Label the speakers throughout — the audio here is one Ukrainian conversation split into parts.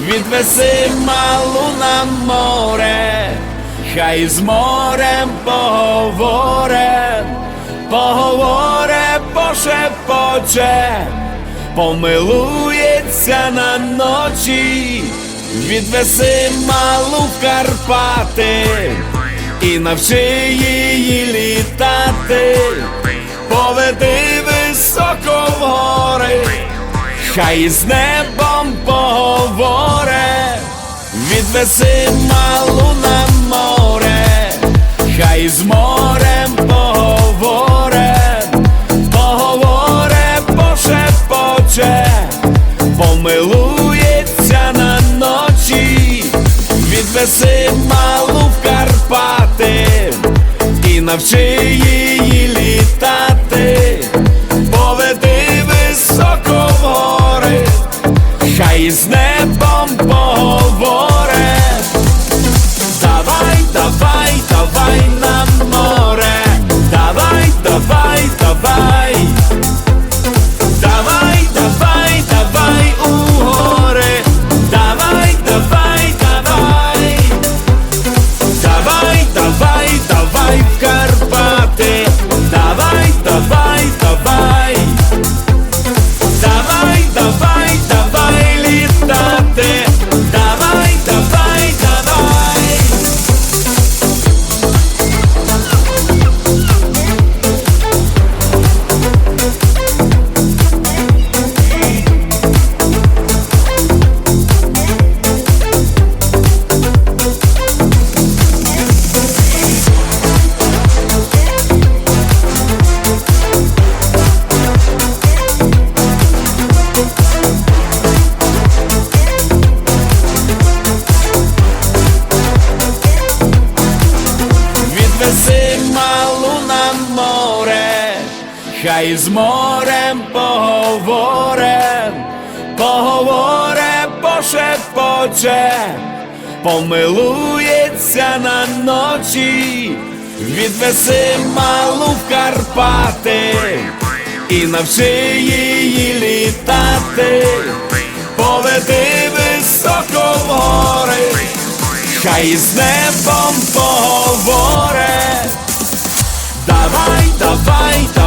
Speaker 1: відвеси малу на море, хай з морем поговоре, поговоре, пошепоче, помилується на ночі, відвеси малу в Карпати і навчи її літати, поведи високо в гори, хай з небом відвеси малу на море, хай з морем поговоре, поговоре, пошепоче, помилується на ночі, відвеси малу в Карпати і навчи її літати, поведи високо в гори, хай з небом поговоре. Хай з морем поговоре, поговоре, пошепоче, помилується на ночі, відвеси малу в Карпати і навчи її літати, поведи високо в гори. Хай з небом поговоре, давай, давай, давай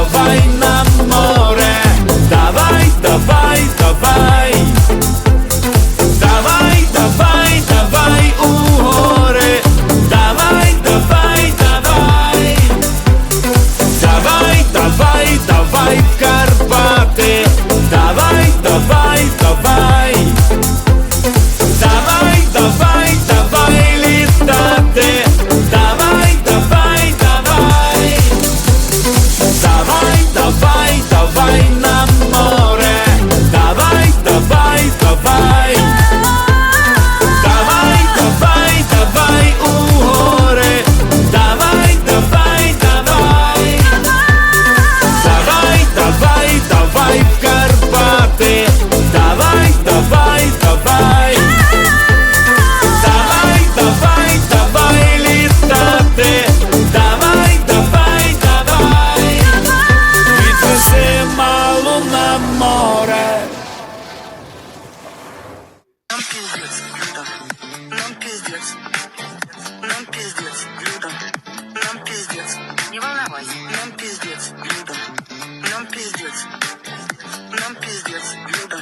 Speaker 2: Нам пиздец, Люда.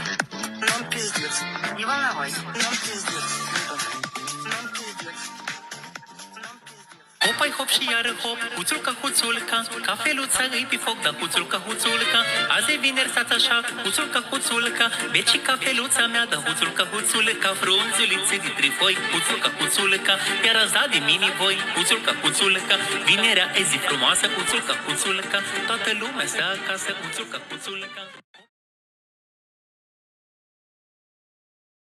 Speaker 2: Нам пиздец.
Speaker 3: Не волновайся.
Speaker 2: Нам пиздец, Люда. Нам пиздец. Нам пиздец.
Speaker 4: Hopai hop și iară hop, huțulca huțulca Cafeluța îi pe foc, dar huțulca huțulca Azi e vineri stați așa, huțulca huțulca Veci cafeluța mea, dar huțulca huțulca Frunzulițe de trifoi, huțulca huțulca Iar azi da de mini voi, huțulca huțulca Vinerea e zi frumoasă, huțulca huțulca Toată lumea stă acasă, huțulca huțulca